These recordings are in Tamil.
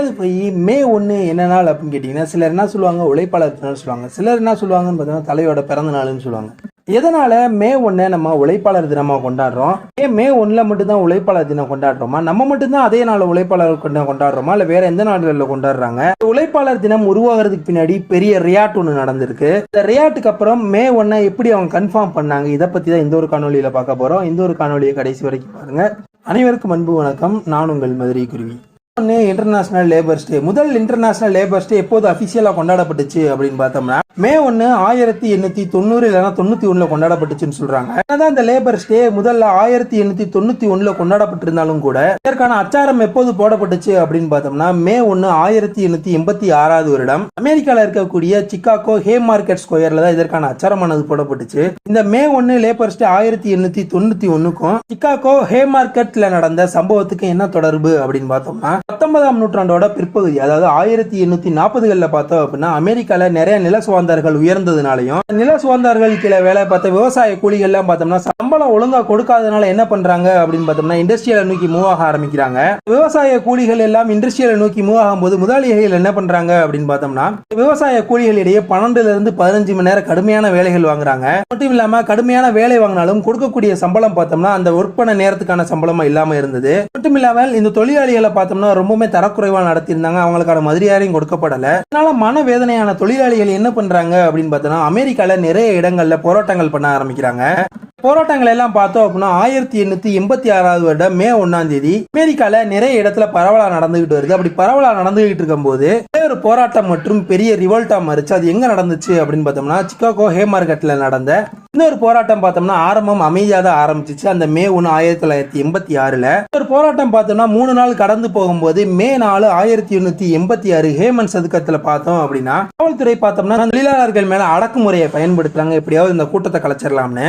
அது போய் மே ஒன்று என்ன நாள் அப்படின்னு கேட்டிங்கன்னா சிலர் என்ன சொல்லுவாங்க? உழைப்பாளர் தினம் சொல்லுவாங்க. சிலர் என்ன சொல்லுவாங்கன்னு பார்த்தீங்கன்னா தலையோட பிறந்த நாள்னு சொல்லுவாங்க. எதனால மே ஒன்றை நம்ம உழைப்பாளர் தினமாக கொண்டாடுறோம்? ஏன் மே ஒன்றில் மட்டும்தான் உழைப்பாளர் தினம் கொண்டாடுறோமா? நம்ம மட்டும்தான் அதே நாள் உழைப்பாளர் தினம் கொண்டாடுறோமா? இல்லை வேற எந்த நாடுகளில் கொண்டாடுறாங்க? உழைப்பாளர் தினம் உருவாகிறதுக்கு பின்னாடி பெரிய ரியாட் ஒன்று நடந்திருக்கு. இந்த ரியாட்டுக்கு அப்புறம் மே ஒன்றை எப்படி அவங்க கன்ஃபார்ம் பண்ணாங்க? இதை பற்றி தான் இந்த ஒரு காணொலியில் பார்க்க போகிறோம் இந்த ஒரு காணொலியை கடைசி வரைக்கும் பாருங்க. அனைவருக்கும் அன்பு வணக்கம். நான் உங்கள் மதுரை குருவி. ஒன்று இன்டர்நேஷனல் லேபர்ஸ் டே முதல் இன்டர்நேஷனல் லேபர்ஸ் டே எப்போது அஃபிஷியலாக கொண்டாடப்பட்டுச்சு அப்படின்னு பார்த்தோம்னா மே ஒன்று ஆயிரத்தி எண்ணூற்றி தொண்ணூறு இல்லைனா தொண்ணூற்றி ஒன்றில் கொண்டாடப்பட்டுச்சுன்னு சொல்கிறாங்க என்னதான் இந்த லேபர்ஸ் டே முதல்ல ஆயிரத்தி எண்ணூற்றி தொண்ணூற்றி ஒன்றில் கொண்டாடப்பட்டிருந்தாலும் கூட இதற்கான அச்சாரம் எப்போது போடப்பட்டுச்சு அப்படின்னு பார்த்தோம்னா மே ஒன்று ஆயிரத்தி எண்ணூற்றி எண்பத்தி ஆறாவது வருடம் அமெரிக்காவில் இருக்கக்கூடிய சிக்காகோ ஹே மார்க்கெட் ஸ்கொயரில் தான் இதற்கான அச்சாரமானது போடப்பட்டுச்சு. இந்த மே ஒன்று லேபர்ஸ் டே ஆயிரத்தி எண்ணூற்றி தொண்ணூற்றி ஒன்றுக்கும் சிக்காகோ ஹே மார்க்கெட்டில் நடந்த சம்பவத்துக்கு என்ன தொடர்பு அப்படின்னு பார்த்தோம்னா பத்தொன்பதாம் நூற்றாண்டோட பிற்பகுதி அதாவது ஆயிரத்தி எண்ணூத்தி நாற்பதுகளில் பார்த்தோம் அப்படின்னா அமெரிக்கால நிறைய நில சுதந்திரங்கள் உயர்ந்ததுனாலையும் நில சுதந்திரங்கள் கீழே வேலை பார்த்த விவசாய கூலிகள்லாம் பார்த்தோம்னா சம்பளம் ஒழுங்கா கொடுக்காதனால என்ன பண்றாங்க அப்படின்னு பார்த்தோம்னா இண்டஸ்ட்ரியலை நோக்கி மூவ் ஆக ஆரம்பிக்கிறாங்க. விவசாய கூலிகள் எல்லாம் இண்டஸ்ட்ரியலை நோக்கி மூவ் ஆகும்போது முதலாளிகள் என்ன பண்றாங்க அப்படின்னு பார்த்தோம்னா விவசாய கூலிகளிடையே பன்னெண்டுல இருந்து பதினஞ்சு மணி நேரம் கடுமையான வேலைகள் வாங்குறாங்க. மட்டும் இல்லாம கடுமையான வேலை வாங்கினாலும் கொடுக்கக்கூடிய சம்பளம் பார்த்தோம்னா அந்த ஒர்க் பண்ண நேரத்துக்கான சம்பளமா இல்லாம இருந்தது. மட்டும் இல்லாமல் இந்த தொழிலாளிகளை பார்த்தோம்னா ரொம்பவுமே தரக்குறைவா நடத்தியிருந்தாங்க. அவங்களுக்கான மதுரையாரையும் கொடுக்கப்படலை. அதனால மனவேதனையான தொழிலாளிகள் என்ன பண்றாங்க அப்படின்னு பார்த்தோம்னா அமெரிக்கால நிறைய இடங்கள்ல போராட்டங்கள் பண்ண ஆரம்பிக்கிறாங்க. போராட்டங்கள் எல்லாம் பார்த்தோம் அப்படின்னா ஆயிரத்தி எண்ணூத்தி எண்பத்தி ஆறாவது வருடம் மே ஒன்னாம் தேதி அமெரிக்கால நிறைய இடத்துல பரவலா நடந்துகிட்டு வருது. அப்படி பரவலா நடந்துகிட்டு இருக்கும்போது போது ஒரு போராட்டம் மற்றும் பெரிய ரிவோல்ட்டா மறிச்சு. அது எங்க நடந்துச்சு அப்படின்னு பார்த்தோம்னா சிக்காகோ ஹே மார்க்கெட்ல நடந்த இன்னொரு போராட்டம் பார்த்தோம்னா ஆரம்பம் அமைதியாக தான் ஆரம்பிச்சிச்சு. அந்த மே ஒன்று ஆயிரத்தி தொள்ளாயிரத்தி எண்பத்தி ஆறுல. ஒரு போராட்டம் பார்த்தோம்னா மூணு நாள் கடந்து போகும்போது மே நாலு ஆயிரத்தி எண்ணூத்தி எண்பத்தி ஆறு ஹேமன் சதுக்கத்துல பார்த்தோம் அப்படின்னா காவல்துறை பார்த்தோம்னா தொழிலாளர்கள் மேல அடக்குமுறையை பயன்படுத்துறாங்க. எப்படியாவது இந்த கூட்டத்தை கலைச்சிடலாம்னு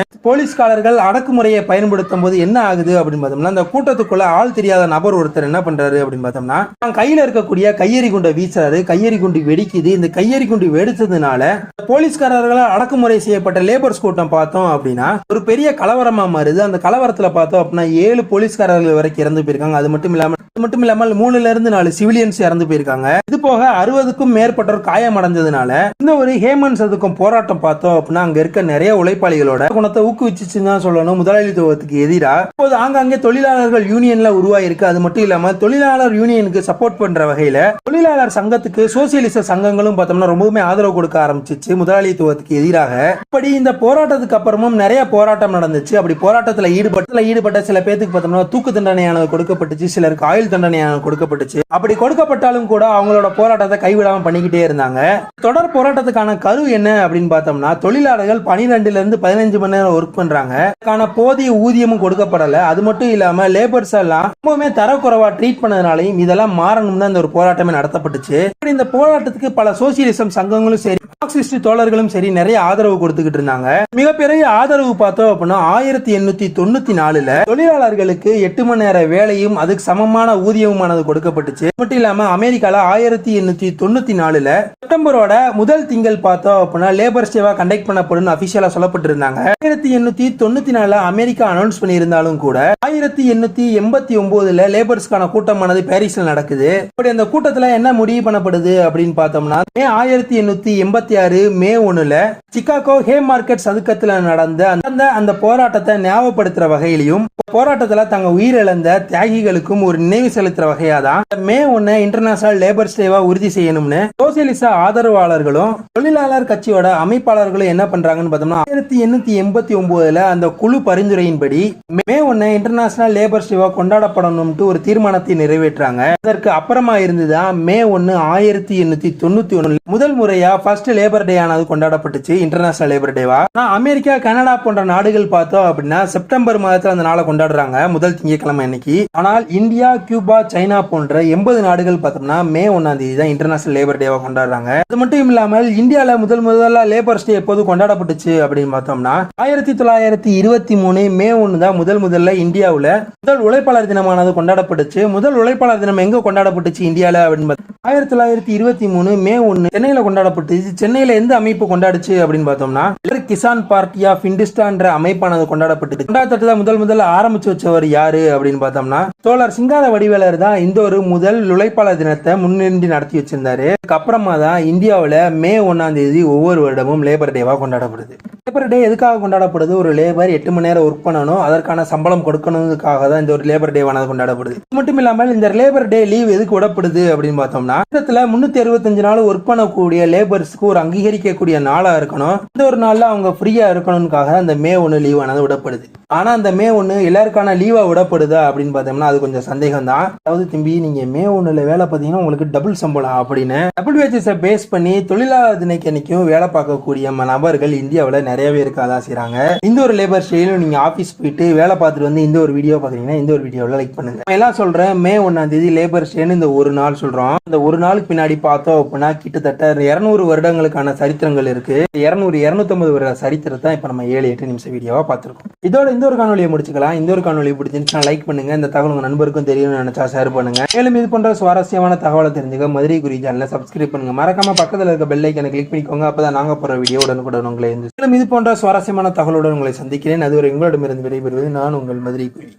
போலீஸ்காரர்கள் அடக்குமுறையை பயன்படுத்தும் போது என்ன ஆகுது அப்படின்னு பார்த்தோம்னா அந்த கூட்டத்துக்குள்ள ஆள் தெரியாத நபர் ஒருத்தர் என்ன பண்றாரு அப்படின்னு பார்த்தோம்னா கையில இருக்கக்கூடிய கையெறி குண்டை வீசுறாரு கையெறி குண்டு வெடிக்குது. இந்த கையெறி குண்டு வெடிச்சதுனால போலீஸ்காரர்களால் அடக்குமுறை செய்யப்பட்ட லேபர்ஸ் கூட்டம் பார்த்தோம் அப்படின்னா ஒரு பெரிய கலவரமா மாறுது. அந்த கலவரத்துல பார்த்தோம் அப்படின்னா ஏழு போலீஸ்காரர்கள் வரைக்கும் இறந்து போயிருக்காங்க. அது மட்டும் இல்லாம மட்டும் இல்லாமல் மூணுல இருந்து நாலு சிவிலியன்ஸ் இறந்து போயிருக்காங்க. இது போக அறுபதுக்கும் மேற்பட்டோர் காயமடைஞ்சதுனால இந்த ஒரு ஹேமன் சதுக்கம் போராட்டம் பார்த்தோம் அப்படின்னா அங்க இருக்க நிறைய உழைப்பாளிகளோட குணத்தை ஊக்குவிச்சுன்னு தான் சொல்லணும். முதலாளித்துவத்துக்கு எதிராக இப்போது ஆங்காங்கே தொழிலாளர்கள் யூனியன்ல உருவாயிருக்கு. அது மட்டும் இல்லாம தொழிலாளர் யூனியனுக்கு சப்போர்ட் பண்ற வகையில தொழிலாளர் சங்கத்துக்கு சோசியலிச சங்கங்களும் பார்த்தோம்னா ரொம்பவுமே ஆதரவு கொடுக்க ஆரம்பிச்சிச்சு. முதலாளித்துவத்துக்கு எதிராக இப்படி இந்த போராட்டத்துக்கு அப்புறமும் நிறைய போராட்டம் நடந்துச்சு. அப்படி போராட்டத்தில் ஈடுபட்ட ஈடுபட்ட சில பேத்துக்கு பார்த்தோம்னா தூக்கு தண்டனையானது கொடுக்கப்பட்டுச்சு. சிலருக்கு ஆயுள் தண்டனையானது கொடுக்கப்பட்டுச்சு. அப்படி கொடுக்கப்பட்டாலும் கூட அவங்களோட போராட்டத்தை கைவிடாம பண்ணிக்கிட்டே இருந்தாங்க. தொடர் போராட்டத்துக்கான கரு என்ன அப்படின்னு பார்த்தோம்னா தொழிலாளர்கள் பனிரெண்டுல இருந்து பதினஞ்சு மணி நேரம் ஒர்க் பண்றாங்க. அதுக்கான போதிய ஊதியமும் கொடுக்கப்படல. அது மட்டும் இல்லாம லேபர்ஸ் எல்லாம் ரொம்பவுமே தரக்குறைவா ட்ரீட் பண்ணதுனாலையும் இதெல்லாம் மாறணும் தான் இந்த ஒரு போராட்டமே நடத்தப்பட்டுச்சு. இப்படி இந்த போராட்டத்துக்கு பல சோசியலிசம் சங்கங்களும் சரி மார்க்சிஸ்ட் தோழர்களும் சரி நிறைய ஆதரவு கொடுத்துக்கிட்டு இருந்தாங்க. மிகப்பெரிய ஆதரவு பார்த்தோம் அப்படின்னா ஆயிரத்தி எண்ணூத்தி தொண்ணூத்தி நாலுல தொழிலாளர்களுக்கு எட்டு மணி நேர வேலையும் அதுக்கு சமமான ஊதியமுமானது கொடுக்கப்பட்டுச்சு. மட்டும் இல்லாம அமெரிக்கால ஆயிரத்தி எண்ணூத்தி தொண்ணூத்தி நாலுல செப்டம்பரோட முதல் திங்கள் பார்த்தோம் அப்படின்னா லேபர் டேவா கண்டக்ட் பண்ணப்படும் அபிஷியலா சொல்லப்பட்டிருந்தாங்க. ஆயிரத்தி எண்ணூத்தி தொண்ணூத்தி நாலுல அமெரிக்கா அனௌன்ஸ் பண்ணியிருந்தாலும் கூட ஆயிரத்தி எண்ணூத்தி எண்பத்தி ஒன்பதுல லேபர்ஸ்க்கான கூட்டமானது பாரிஸ்ல நடக்குது. இப்படி அந்த கூட்டத்துல என்ன முடிவு பண்ணப்படுது அப்படின்னு பார்த்தோம்னா மே ஆயிரத்தி எண்ணூத்தி எண்பத்தி ஆறு மே ஒண்ணுல சிக்காகோ ஹே மார்க்கெட் சதுக்கத்துல நடந்த அந்த அந்த போராட்டத்தை ஞாபகப்படுத்துற வகையிலையும் போராட்டத்துல தங்க உயிரிழந்த தியாகிகளுக்கும் ஒரு நினைவு செலுத்துற வகையா தான் மே ஒன்னு இன்டர்நேஷனல் லேபர் டேவா உறுதி செய்யணும்னு சோசியலிச ஆதரவாளர்களும் தொழிலாளர் கட்சியோட அமைப்பாளர்களும் என்ன பண்றாங்கன்னு பார்த்தோம்னா ஆயிரத்தி எண்ணூத்தி எண்பத்தி ஒன்பதுல அந்த குழு பரிந்துரையின்படி மே ஒன்னு இன்டர்நேஷனல் லேபர் டேவா கொண்டாடப்படணும்ட்டு ஒரு தீர்மானத்தை நிறைவேற்றாங்க. அதற்கு அப்புறமா இருந்துதான் மே ஒன்னு ஆயிரத்தி எண்ணூத்தி தொண்ணூத்தி ஒன்னு முதல் முறையா ஃபர்ஸ்ட் லேபர் டே ஆனது கொண்டாடப்பட்டுச்சு இன்டர்நேஷனல் லேபர் டேவா ஆனா அமெரிக்கா கனடா போன்ற நாடுகள் பார்த்தோம் அப்படின்னா செப்டம்பர் மாதத்துல அந்த நாளை கொண்டாடுறாங்க முதல் திங்கட்கிழமை அன்னைக்கு. ஆனால் இந்தியா கியூ கியூபா சைனா போன்ற எண்பது நாடுகள் பார்த்தோம்னா மே ஒன்றாம் தேதி தான் இன்டர்நேஷனல் லேபர் டேவாக கொண்டாடுறாங்க. அது மட்டும் இல்லாமல் இந்தியாவில் முதல் முதல்ல லேபர் டே எப்போது கொண்டாடப்பட்டுச்சு அப்படின்னு பார்த்தோம்னா ஆயிரத்தி தொள்ளாயிரத்தி இருபத்தி மூணு மே ஒன்று தான் முதல் முதல்ல இந்தியாவில் முதல் உழைப்பாளர் தினமானது கொண்டாடப்பட்டுச்சு. முதல் உழைப்பாளர் தினம் எங்கே கொண்டாடப்பட்டுச்சு இந்தியாவில் அப்படின்னு பார்த்தா ஆயிரத்தி தொள்ளாயிரத்தி இருபத்தி மூணு மே ஒன்று சென்னையில் கொண்டாடப்பட்டுச்சு. சென்னையில் எந்த அமைப்பு கொண்டாடுச்சு அப்படின்னு பார்த்தோம்னா கிசான் பார்ட்டி ஆஃப் இண்டிஸ்டான்ற அமைப்பானது கொண்டாடப்பட்டது கொண்டாடத்தட்டு முதல் முதல்ல ஆரம்பிச்சு வச்சவர் யாரு அப்படின்னு பார்த்தோம்னா தோழர் சிங்காரவடி வடிவேலர் தான் இந்த ஒரு முதல் உழைப்பாளர் தினத்தை முன்னின்று நடத்தி வச்சிருந்தாரு. அதுக்கப்புறமா தான் இந்தியாவில் மே ஒன்றாம் தேதி ஒவ்வொரு வருடமும் லேபர் டேவாக கொண்டாடப்படுது. லேபர் டே எதுக்காக கொண்டாடப்படுது? ஒரு லேபர் எட்டு மணி நேரம் ஒர்க் பண்ணணும் அதற்கான சம்பளம் கொடுக்கணுங்கிறதுக்காக தான் இந்த ஒரு லேபர் டேவானது கொண்டாடப்படுது. இது மட்டும் இல்லாமல் இந்த லேபர் டே லீவ் எதுக்கு விடப்படுது அப்படின்னு பார்த்தோம்னா வருஷத்துல முன்னூத்தி அறுபத்தஞ்சு நாள் ஒர்க் பண்ணக்கூடிய லேபர்ஸ்க்கு ஒரு அங்கீகரிக்கக்கூடிய நாளாக இருக்கணும். இந்த ஒரு நாளில் அவங்க ஃப்ரீயாக இருக்கணும்காக அந்த மே ஒன்று லீவானது விடப்படுது. ஆனால் அந்த மே ஒன்று எல்லாருக்கான லீவாக விடப்படுதா அப்படின்னு பார்த்தோம்னா அது கொஞ்சம் சந்தேகம் தான் அதாவது தம்பி நீங்க மே ஒண்ணுல வேலை பார்த்தீங்கன்னா உங்களுக்கு டபுள் சம்பளம் அப்படின்னு. டபுள் வேஜஸை பேஸ் பண்ணி தொழிலாளர் திணைக்கு அன்னைக்கும் வேலை பார்க்கக்கூடிய நபர்கள் இந்தியாவில் நிறையவே இருக்காதான் செய்றாங்க. இந்த ஒரு லேபர் ஸ்டைலும் நீங்க ஆஃபீஸ் போயிட்டு வேலை பார்த்துட்டு வந்து இந்த ஒரு வீடியோ பார்த்தீங்கன்னா இந்த ஒரு வீடியோவில் லைக் பண்ணுங்க. எல்லாம் சொல்றேன் மே ஒன்னாம் தேதி லேபர் ஸ்டேன்னு இந்த ஒரு நாள் சொல்றோம். இந்த ஒரு நாளுக்கு பின்னாடி பார்த்தோம் அப்படின்னா கிட்டத்தட்ட இரநூறு வருடங்களுக்கான சரித்திரங்கள் இருக்கு. இரநூறு இரநூத்தம்பது வருட சரித்திரத்தை இப்போ நம்ம ஏழு எட்டு நிமிஷம் வீடியோவா பார்த்துருக்கோம். இதோட இந்த ஒரு காணொலியை முடிச்சுக்கலாம். இந்த ஒரு காணொலி பிடிச்சிருந்துச்சுன்னா லைக் பண்ணுங்க. இந்த தகவல் உங்க நண்பருக்கும் தெரியும் நினச்சா ஷேர் பண்ணுங்க. மேலும் இது போன்ற சுவாரஸ்யமான தகவலை தெரிஞ்சுக்க மதுரை குறி சேனலை சப்ஸ்கிரைப் பண்ணுங்க. மறக்காம பக்கத்தில் இருக்க பெல்லைக்கனை கிளிக் பண்ணிக்கோங்க. அப்பதான் நாங்க போற வீடியோ உடனுக்குடன் உங்களை இருந்து மேலும் இது போன்ற சுவாரஸ்யமான தகவலுடன் உங்களை சந்திக்கிறேன். அதுவரை உங்களிடமிருந்து விடைபெறுவது நான் உங்கள் மதுரை குறி